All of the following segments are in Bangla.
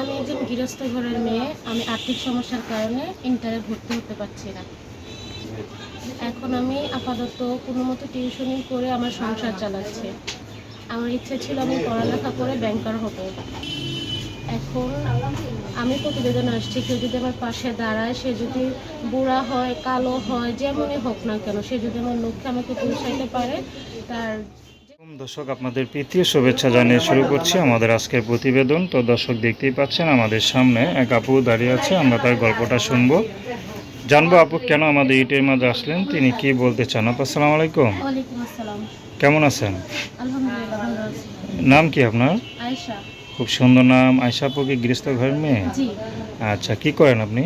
আমি একজন গৃহস্থ ঘরের মেয়ে। আমি আর্থিক সমস্যার কারণে ইন্টারে ভর্তি হতে পারছি না। এখন আমি আপাতত কোনো মতো টিউশনি করে আমার সংসার চালাচ্ছি। আমার ইচ্ছে ছিল আমি পড়ালেখা করে ব্যাংকার হব। এখন আমি প্রতিবেদন আসছি, কেউ যদি আমার পাশে দাঁড়ায়, সে যদি বুড়া হয়, কালো হয়, যেমনই হোক না কেন, সে যদি আমার লক্ষ্যে আমাকে পৌঁছাইতে পারে, তার দর্শক আপনাদের প্রীতীয় শুভেচ্ছা জানিয়ে শুরু করছি আমাদের আজকের প্রতিবেদন। তো দর্শক দেখতেই পাচ্ছেন আমাদের সামনে এক আপু দাঁড়িয়ে আছে আমরা তার গল্পটা শুনব। জানব আপু কেন আমাদের ইটের মাঝে আসলেন? তিনি কি বলতে চান? আপু আসসালামু আলাইকুম। কেমন আছেন? আলহামদুলিল্লাহ নাম কি আপনার? আয়শা। খুব সুন্দর নাম। আয়সা আপু কি গৃহস্থ ঘরের মেয়ে? জি। আচ্ছা কি করেন আপনি?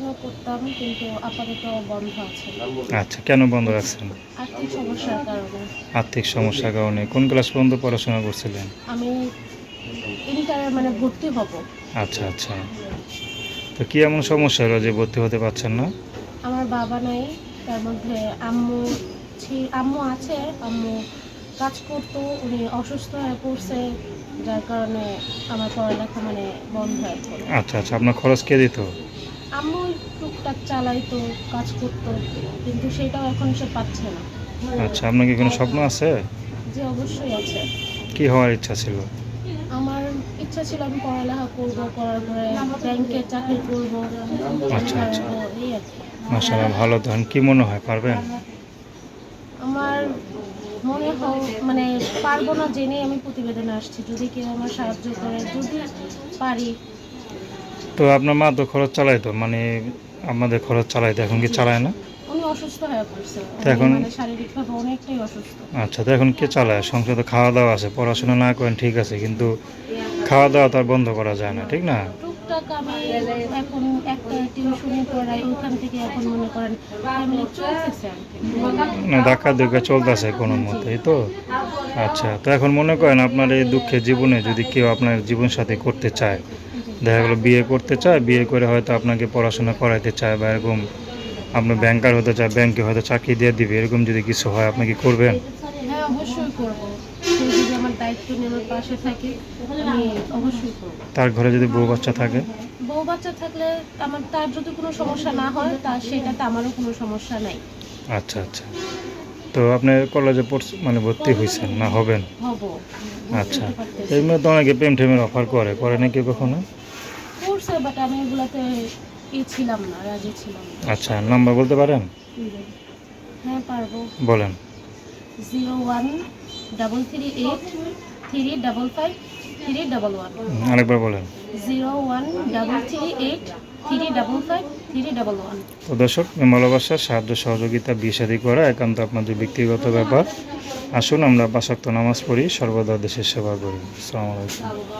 পড়াশোনা করতাম কিন্তু আপাতত বন্ধ আছে। আচ্ছা কেন বন্ধ রাখছেন? আর্থিক সমস্যার কারণে। আর্থিক সমস্যার কারণে। কোন ক্লাস পর্যন্ত পড়াশোনা করছিলেন? আমি ইন্টারে মানে ভর্তি হব। আচ্ছা আচ্ছা। তো কি এমন সমস্যা হলো যে ভর্তি হতে পারছেন না? আমার বাবা নাই তার মধ্যে আম্মু আম্মু আছে আম্মু কাজ করতো উনি অসুস্থ হয়ে পড়ছে যার কারণে আমার পড়ালেখা মানে বন্ধ এখন আচ্ছা আচ্ছা। আপনার খরচ কে দিত? আম্মু টুকটাক চালাইতো কাজ করতো কিন্তু সেটাও এখন সে পাচ্ছে না। আচ্ছা আপনার কি কোনো স্বপ্ন আছে? যে অবশ্যই আছে। কি হওয়ার ইচ্ছা ছিল? আমার ইচ্ছা ছিল আমি পড়ালেখা করব করার পরে ব্যাংকে চাকরি করব। আচ্ছা, আচ্ছা। মাসাল্লাহ ভালো তখন কি মনে হয় পারবেন? আমার মনে হয় মানে পারব না জেনে আমি প্রতিবেদনে আসছি। যদি কেউ আমার সাহায্য করে যদি পারি তো আপনার মা তো খরচ চালাইতো মানে আমাদের খরচ চালাইতো এখন কি চালায় না? উনি অসুস্থ হয়ে পড়ছে। তো এখন- মানে শারীরিকভাবে অনেকটাই অসুস্থ। আচ্ছা তো এখন কে চালায়? সংসারে তো খাওয়া দাওয়া আছে পড়াশোনা না করেন ঠিক আছে কিন্তু খাওয়া দাওয়া তো আর বন্ধ করা যায় না ঠিক না? টুকটাক আমি এখন একটা টিউশনি পড়াই ওখান থেকে এখন মনে করেন ফ্যামিলি চলতেছে না ধাক্কা ধুক্কা চলতেছে কোনো মতেই তো। আচ্ছা তো এখন মনে করেন আপনার এই দুঃখের জীবনে যদি কেউ আপনার জীবন সাথে করতে চায় দেখা গেলো বিয়ে করতে চায় বিয়ে করে হয়তো আপনাকে পড়াশোনা করাইতে চায় বা এরকম আপনার ব্যাংকার হতে চায় ব্যাংকে হয়তো চাকরি দিয়ে দিবে এরকম যদি কিছু হয় আপনি কি করবেন? হ্যাঁ অবশ্যই করব। যদি আমার দায়িত্ব নিয়ে আমার পাশে থাকে আমি অবশ্যই করব। তার ঘরে যদি বউ বাচ্চা থাকে? বউ বাচ্চা থাকলে আমার তার যদি কোনো সমস্যা না হয় তা সেটাতে আমারও কোনো সমস্যা নাই। আচ্ছা আচ্ছা। তো আপনি কলেজে পড়ছ- মানে ভর্তি হয়েছেন না হবেন? আচ্ছা। এমনি তো অনেকে প্রেম টেমের অফার করে করে নাকি কখনো? করছে বাট আমি এগুলাতে ই ছিলাম না রাজি ছিলাম না। আচ্ছা নাম্বার বলতে পারেন? হ্যাঁ পারব। বলেন। Zero one double three eight three double five three double one. আরেকবার বলেন। Zero one double three eight three double five three double one. তো দর্শক ভালোবাসা সাহায্য সহযোগিতা বিয়ে করা একান্ত আপনাদের ব্যক্তিগত ব্যাপার। আসুন আমরা পাশাক্ত নামাজ পড়ি সর্বদা দেশের সেবা করি। আসসালামু আলাইকুম।